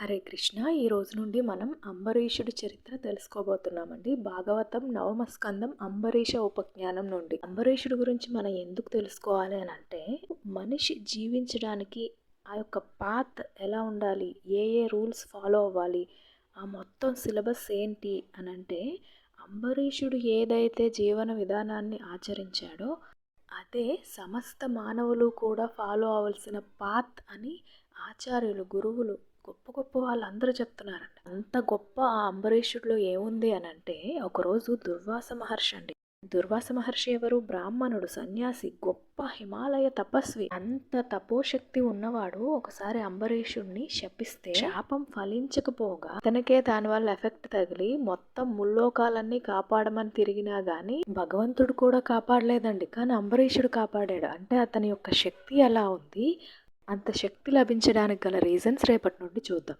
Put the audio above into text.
హరే కృష్ణ ఈ రోజు నుండి మనం అంబరీషుడి చరిత్ర తెలుసుకోబోతున్నామండి. భాగవతం నవమ స్కందం అంబరీష ఉపజ్ఞానం నుండి. అంబరీషుడి గురించి మనం ఎందుకు తెలుసుకోవాలి అని అంటే మనిషి జీవించడానికి ఆ యొక్క పాత్ ఎలా ఉండాలి? ఏ ఏ రూల్స్ ఫాలో అవ్వాలి? ఆ మొత్తం సిలబస్ ఏంటి అని అంటే అంబరీషుడు ఏదైతే జీవన విధానాన్ని ఆచరించాడో అదే సమస్త మానవులు కూడా ఫాలో అవ్వాల్సిన పాత్ అని ఆచార్యులు గురువులు గొప్ప గొప్ప వాళ్ళందరూ చెప్తున్నారండి అంత గొప్ప ఆ అంబరీషుడిలో ఏముంది అని అంటే ఒకరోజు దుర్వాస మహర్షి అండి. దుర్వాస మహర్షి ఎవరు? బ్రాహ్మణుడు సన్యాసి గొప్ప హిమాలయ తపస్వి. అంత తపోశక్తి ఉన్నవాడు ఒకసారి అంబరీషుడిని శపిస్తే శాపం ఫలించకపోగా తనకే దానివల్ల ఎఫెక్ట్ తగిలి మొత్తం ముల్లోకాలన్నీ కాపాడమని తిరిగినా గాని భగవంతుడు కూడా కాపాడలేదండి. కానీ అంబరీషుడు కాపాడాడు. అంటే అతని యొక్క శక్తి ఎలా ఉంది? అంత శక్తి లభించడానికి గల రీజన్స్ రేపటి నుండి చూద్దాం.